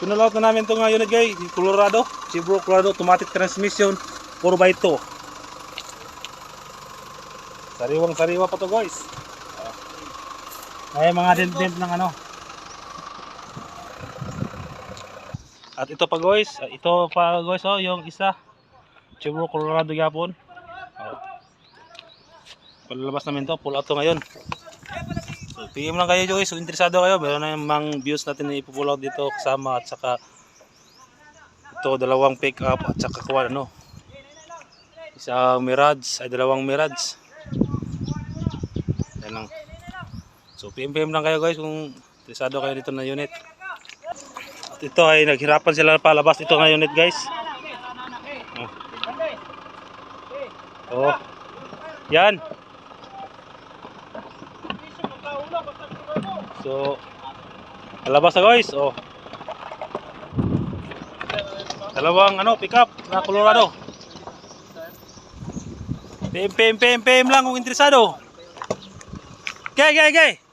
Pinulaot na namin ito nga unit guys, Colorado, Chevrolet Colorado automatic transmission 4x2. Sariwang sariwa pa to guys. Ay mga dent-dent ng ano. At ito pa guys, ito pa guys oh, yung isa. Chevrolet Colorado yapon. Oh. Palalabas namin to, pull out to ngayon. PM lang kayo guys, interesado kayo, meron na yung mga views natin na ipupull out dito kasama at saka ito dalawang pick up at saka kuha ano. Isang Mirage, ay dalawang Mirage. Yan lang. So PM PM lang kayo guys kung interesado kayo dito na unit. At ito ay naghirapan sila palabas ito nga unit guys. Oh. oh. Yan. So, alabas na guys. Oh. Dalawang ano, pick up na Colorado. PM, PM, PM, PM lang kung interesado. Okay, okay, okay.